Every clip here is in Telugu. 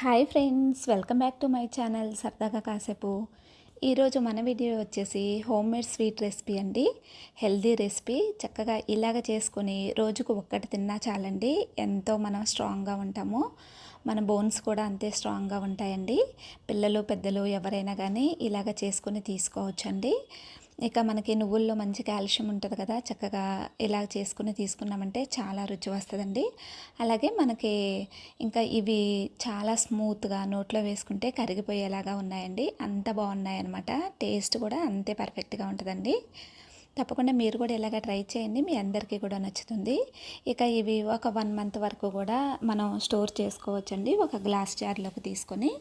Hi friends welcome back to my channel సరదాగా కాసేపు. ఈరోజు మన వీడియో వచ్చేసి హోమ్ మేడ్ స్వీట్ రెసిపీ అండి. Healthy recipe. చక్కగా ఇలాగ చేసుకొని రోజుకు ఒక్కటి తిన్నా చాలండి. ఎంతో మనం స్ట్రాంగ్గా ఉంటాము. మన బోన్స్ కూడా అంతే స్ట్రాంగ్గా ఉంటాయండి. పిల్లలు పెద్దలు ఎవరైనా కానీ ఇలాగ చేసుకుని తీసుకోవచ్చండి. ఇక మనకి నువ్వుల్లో మంచి కాల్షియం ఉంటుంది కదా చక్కగా ఇలా చేసుకుని తీసుకున్నామంటే చాలా రుచి వస్తుందండి. అలాగే మనకి ఇంకా ఇవి చాలా స్మూత్గా నోట్లో వేసుకుంటే కరిగిపోయేలాగా ఉన్నాయండి. అంత బాగున్నాయి అనమాట టేస్ట్ కూడా అంతే పర్ఫెక్ట్గా ఉంటుందండి. తప్పకుండా మీరు కూడా ఇలాగ ట్రై చేయండి. మీ అందరికీ కూడా నచ్చుతుంది. ఇక ఇవి ఒక వన్ మంత్ వరకు కూడా మనం స్టోర్ చేసుకోవచ్చండి. ఒక గ్లాస్ జార్లోకి తీసుకొని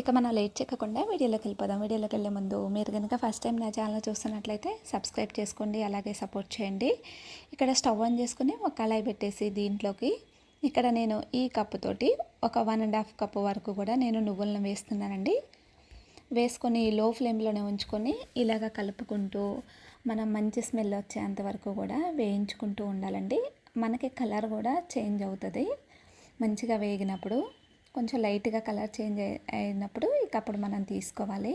ఇక మనం లేట్ చెక్కకుండా వీడియోలోకి వెళ్ళిపోదాం. వీడియోలోకి వెళ్ళే ముందు మీరు కనుక ఫస్ట్ టైం నా ఛానల్ చూస్తున్నట్లయితే సబ్స్క్రైబ్ చేసుకోండి అలాగే సపోర్ట్ చేయండి. ఇక్కడ స్టవ్ ఆన్ చేసుకుని ఒక కళాయి పెట్టేసి దీంట్లోకి ఇక్కడ నేను ఈ కప్పుతోటి ఒక వన్ అండ్ హాఫ్ కప్పు వరకు కూడా నేను నువ్వులను వేస్తున్నానండి. వేసుకొని లో ఫ్లేమ్లోనే ఉంచుకొని ఇలాగ కలుపుకుంటూ మనం మంచి స్మెల్ వచ్చేంత వరకు కూడా వేయించుకుంటూ ఉండాలండి. మనకి కలర్ కూడా చేంజ్ అవుతుంది. మంచిగా వేగినప్పుడు కొంచెం లైట్గా కలర్ చేంజ్ అయినప్పుడు ఇక అప్పుడు మనం తీసుకోవాలి.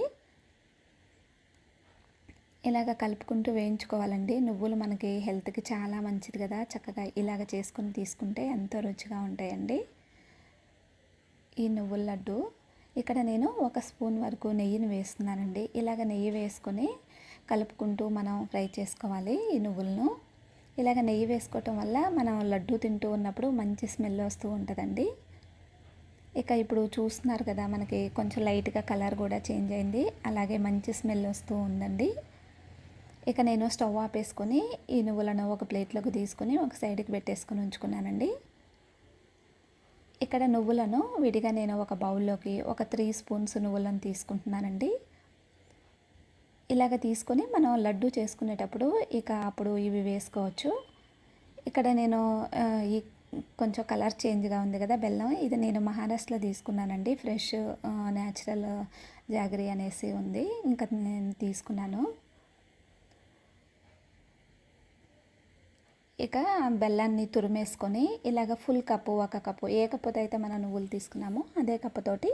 ఇలాగ కలుపుకుంటూ వేయించుకోవాలండి. నువ్వులు మనకి హెల్త్కి చాలా మంచిది కదా. చక్కగా ఇలాగ చేసుకుని తీసుకుంటే ఎంతో రుచిగా ఉంటాయండి. ఈ నువ్వుల లడ్డు. ఇక్కడ నేను ఒక స్పూన్ వరకు నెయ్యిని వేస్తున్నానండి. ఇలాగ నెయ్యి వేసుకొని కలుపుకుంటూ మనం ఫ్రై చేసుకోవాలి ఈ నువ్వులను. ఇలాగ నెయ్యి వేసుకోవటం వల్ల మనం లడ్డు తింటూ ఉన్నప్పుడు మంచి స్మెల్ వస్తూ ఉంటుందండి. ఇక ఇప్పుడు చూస్తున్నారు కదా మనకి కొంచెం లైట్గా కలర్ కూడా చేంజ్ అయింది. అలాగే మంచి స్మెల్ వస్తూ ఉందండి. ఇక నేను స్టవ్ ఆపేసుకొని ఈ నువ్వులను ఒక ప్లేట్లోకి తీసుకొని ఒక సైడ్కి పెట్టేసుకొని ఉంచుకున్నానండి. ఇక్కడ నువ్వులను విడిగా నేను ఒక బౌల్లోకి ఒక త్రీ స్పూన్స్ నువ్వులను తీసుకుంటున్నానండి. ఇలాగ తీసుకొని మనం లడ్డు చేసుకునేటప్పుడు ఇక అప్పుడు ఇవి వేసుకోవచ్చు. ఇక్కడ నేను ఈ కొంచెం కలర్ చేంజ్గా ఉంది కదా బెల్లం. ఇది నేను మహారాష్ట్రలో తీసుకున్నానండి. ఫ్రెష్ న్యాచురల్ జాగరీ అనేసి ఉంది. ఇంకా నేను తీసుకున్నాను. ఇక బెల్లాన్ని తురిమేసుకొని ఇలాగ ఫుల్ కప్పు ఒక కప్పు ఏ కప్పుతో అయితే మనం నువ్వులు తీసుకున్నామో అదే కప్పుతోటి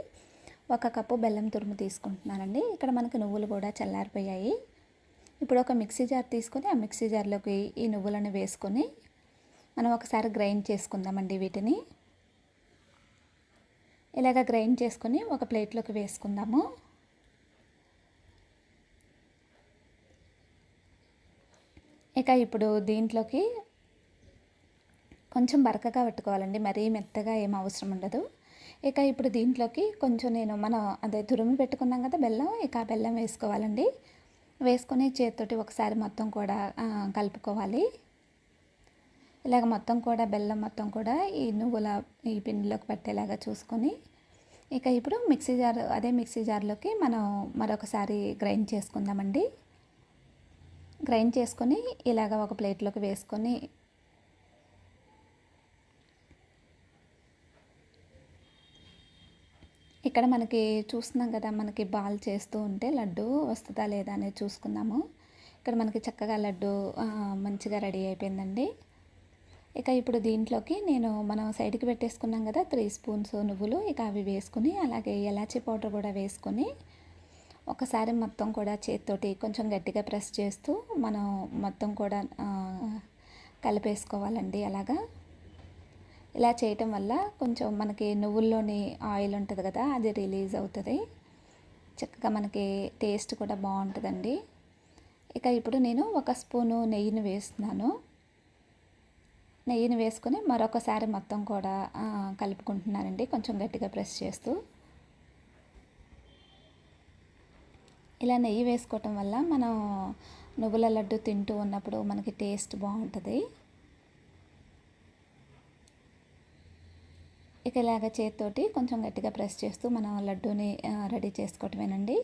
ఒక కప్పు బెల్లం తురుము తీసుకుంటున్నానండి. ఇక్కడ మనకు నువ్వులు కూడా చల్లారిపోయాయి. ఇప్పుడు ఒక మిక్సీ జార్ తీసుకొని ఆ మిక్సీ జార్లోకి ఈ నువ్వులను వేసుకొని మనం ఒకసారి గ్రైండ్ చేసుకుందామండి వీటిని. ఇలాగ గ్రైండ్ చేసుకొని ఒక ప్లేట్లోకి వేసుకుందాము. ఇక ఇప్పుడు దీంట్లోకి కొంచెం బరకగా పెట్టుకోవాలండి. మరీ మెత్తగా ఏం అవసరం ఉండదు. ఇక ఇప్పుడు దీంట్లోకి కొంచెం నేను మనం అదే తురుము పెట్టుకున్నాం కదా బెల్లం ఇక ఆ బెల్లం వేసుకోవాలండి. వేసుకొని చేతితోటి ఒకసారి మొత్తం కూడా కలుపుకోవాలి. ఇలాగ మొత్తం కూడా బెల్లం మొత్తం కూడా ఈ నువ్వుల ఈ పిండిలోకి పట్టేలాగా చూసుకొని ఇక ఇప్పుడు మిక్సీ జార్ అదే మిక్సీ జార్లోకి మనం మరొకసారి గ్రైండ్ చేసుకుందామండి. గ్రైండ్ చేసుకొని ఇలాగ ఒక ప్లేట్లోకి వేసుకొని ఇక్కడ మనకి చూస్తున్నాం కదా మనకి బాల్ చేస్తూ ఉంటే లడ్డు వస్తుందా లేదా అనేది చూసుకుందాము. ఇక్కడ మనకి చక్కగా లడ్డు మంచిగా రెడీ అయిపోయిందండి. ఇక ఇప్పుడు దీంట్లోకి నేను మనం సైడ్కి పెట్టేసుకున్నాం కదా త్రీ స్పూన్స్ నువ్వులు ఇక అవి వేసుకుని అలాగే ఎలాచీ పౌడర్ కూడా వేసుకొని ఒకసారి మొత్తం కూడా చేతితోటి కొంచెం గట్టిగా ప్రెస్ చేస్తూ మనం మొత్తం కూడా కలిపేసుకోవాలండి అలాగా. ఇలా చేయటం వల్ల కొంచెం మనకి నువ్వుల్లోని ఆయిల్ ఉంటుంది కదా అది రిలీజ్ అవుతుంది. చక్కగా మనకి టేస్ట్ కూడా బాగుంటుందండి. ఇక ఇప్పుడు నేను ఒక స్పూను నెయ్యిని వేస్తున్నాను. నెయ్యిని వేసుకొని మరొకసారి మొత్తం కూడా కలుపుకుంటున్నానండి. కొంచెం గట్టిగా ప్రెస్ చేస్తూ. ఇలా నెయ్యి వేసుకోవటం వల్ల మనం నువ్వుల లడ్డు తింటూ ఉన్నప్పుడు మనకి టేస్ట్ బాగుంటుంది. ఇక ఇలాగ చేతితోటి కొంచెం గట్టిగా ప్రెస్ చేస్తూ మనం లడ్డూని రెడీ చేసుకోవటమేనండి.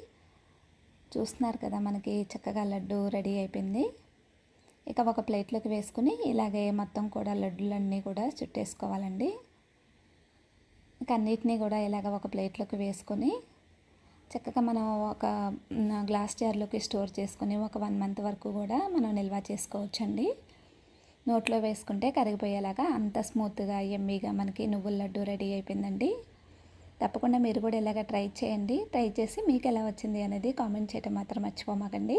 చూస్తున్నారు కదా మనకి చక్కగా లడ్డు రెడీ అయిపోయింది. ఇక ఒక ప్లేట్లోకి వేసుకుని ఇలాగే మొత్తం కూడా లడ్డులన్నీ కూడా చుట్టేసుకోవాలండి. ఇక అన్నిటినీ కూడా ఇలాగ ఒక ప్లేట్లోకి వేసుకొని చక్కగా మనం ఒక గ్లాస్ జార్లోకి స్టోర్ చేసుకొని ఒక వన్ మంత్ వరకు కూడా మనం నిల్వ చేసుకోవచ్చండి. నోట్లో వేసుకుంటే కరిగిపోయేలాగా అంత స్మూత్గా ఎమ్మీగా మనకి నువ్వుల లడ్డు రెడీ అయిపోయిందండి. తప్పకుండా మీరు కూడా ఇలాగ ట్రై చేయండి. ట్రై చేసి మీకు ఎలా వచ్చింది అనేది కామెంట్ చేయడం మాత్రం మర్చిపోమాకండి.